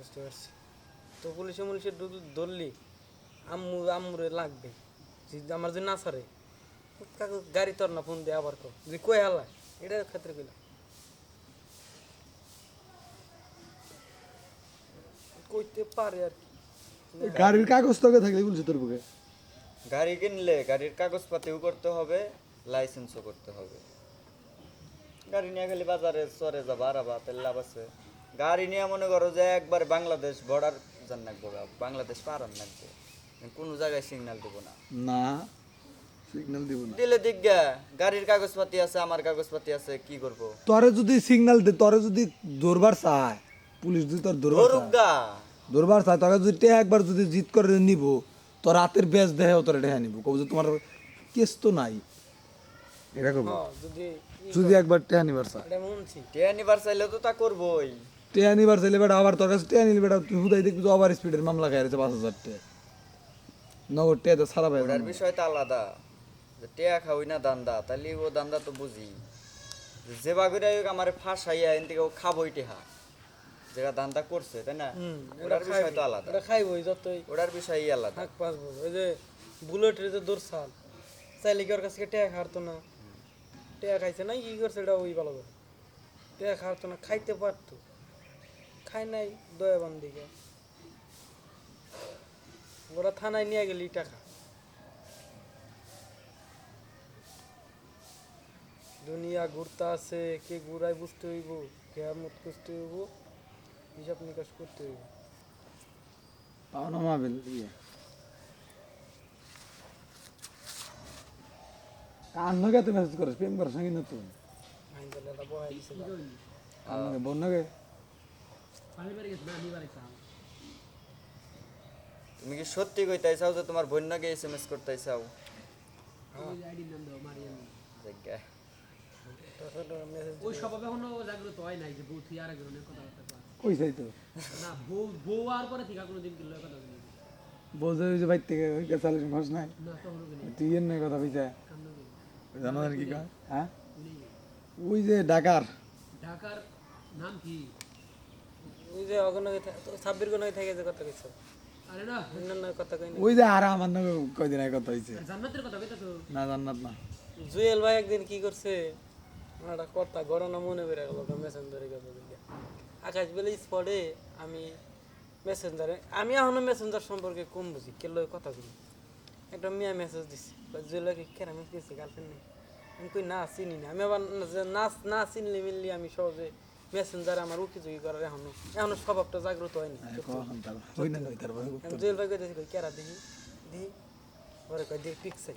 বুঝতে পারছি তো পুলিশে মুলিশে ধরলি আম্মু আম্মুরে লাগবে। যদি আমার যদি না সারে কাকু গাড়ি তোর না ফোন দিয়ে আবার কো যে কই হালা এটার ক্ষেত্রে কইলাম। কইতে পারে আর কি। গাড়ির কাগজ তোকে থাকলে বলছে তোর বুকে। গাড়ি কিনলে গাড়ির কাগজপাতিও করতে হবে লাইসেন্সও করতে হবে। গাড়ি নিয়ে খালি বাজারে চরে যাবা তাহলে লাভ আছে। গাড়ি নিয়ে মনে করো যে একবার বাংলাদেশ বর্ডার যান নাকবো বাংলাদেশ পারান নাকবো কোনো জায়গায় সিগন্যাল দেবো না। না সিগন্যাল দিব না। দিলে দিক গা গাড়ির কাগজপাতি আছে আমার কাগজপাতি আছে কি করব? তোরে যদি সিগন্যাল দে তোরে যদি দৌড়বার চায় পুলিশ যদি তোর দৌড়বার চায়। দৌড়বার চায় তোকে যদি টেহা একবার যদি জিত করে নিব তোর রাতের বেশ দেহেও তোর টেহা নিব। কব যে তোমার কেস তো নাই। এটা কব? হ্যাঁ, যদি যদি একবার টেহা নিবার চায়। এটা মনছি টিয়া নিবার চাইলে তো তা করবোই। টেহা নিবার চাইলে বেটা আবার তোর কাছে টেহা নিলে বেটা তুই হুদাই দেখবি তো ওভার স্পিডের মামলা খাই রয়েছে পাঁচ হাজার টেহা নগর টেহা তো সারা পাই ওটার বিষয় তো আলাদা। যে টিয়া খাওয়াই না দান্দা তাহলে ও দান্দা তো বুঝি। যে বাগুরা আমার ফাঁসাইয়া এন থেকে ও খাবই টেহা। যেটা দান্দা করছে তাই না? হুম ওটার বিষয় তো আলাদা। এটা খাইবই যতই। ওটার বিষয়ই আলাদা। থাক পাঁচ বছর। ওই যে বুলেটের যে দৌড়ছাল চাইলে কি ওর কাছে টেয়া খাওয়াতো না? টেয়া খাইছে না কি করছে? এটা ওই ভালো করে। টেয়া খাওয়াতো না খাইতে পারতো। খাই নাই দয়াবান দিকে। ওরা থানায় নিয়ে গেলি টাকা। দুনিয়া ঘুরতে আছে কে ঘুরায় বুঝতে হইব কে আমত খুঁজতে হইব হিসাব নিকাশ করতে হইব। পাওনা মাবেল ইয়ে। কার নগে এত মেসেজ করিস প্রেম করার সঙ্গে নতুন? আইন তুমি কি সত্যি কইতাই চাও যে তোমার বন্যাকে এস এম এস করতে চাও ওই স্বভাব এখনও জাগ্রত হয় নাই যে বউ তুই আর একজনের কথাবার্তা কই চাই তো। না বউ বউ আর পরে থেকে কোনোদিন কিলো কথা বলি বলছে যে বাইর থেকে ওই কে চালিস নাই? তুই এর নয় কথা বুঝা জানো জানি কি কয়? হ্যাঁ? ওই যে ডাকার। ঢাকার নাম কি? ওই যে ছাব্বির থেকে যে কথা কইছো অন্যান্য কথা কই ওই যে আর আমার নগে কয়দিন আগে কথা হয়েছে না জান্নাত না। জুয়েল ভাই একদিন কি করছে একটা কথা মনে পড়ে গেল মেসেঞ্জারে গেল আকাশ বেলে স্পটে আমি মেসেঞ্জারে আমি এখনও মেসেঞ্জার সম্পর্কে কম বুঝি কেলো কথা বলি? একটা মেয়ে মেসেজ দিছি জুয়েলকে কেন গার্লফ্রেন্ড নেই? আমি কই না চিনি না। আমি আবার না না চিনলে মিললি আমি সহজে মেসেঞ্জারে আমার উকি ঝুঁকি করার এখনও এখনও স্বভাবটা জাগ্রত হয়নি। জেল ভাই কেরা দেখি দেখি পরে কয় দেখ পিকছে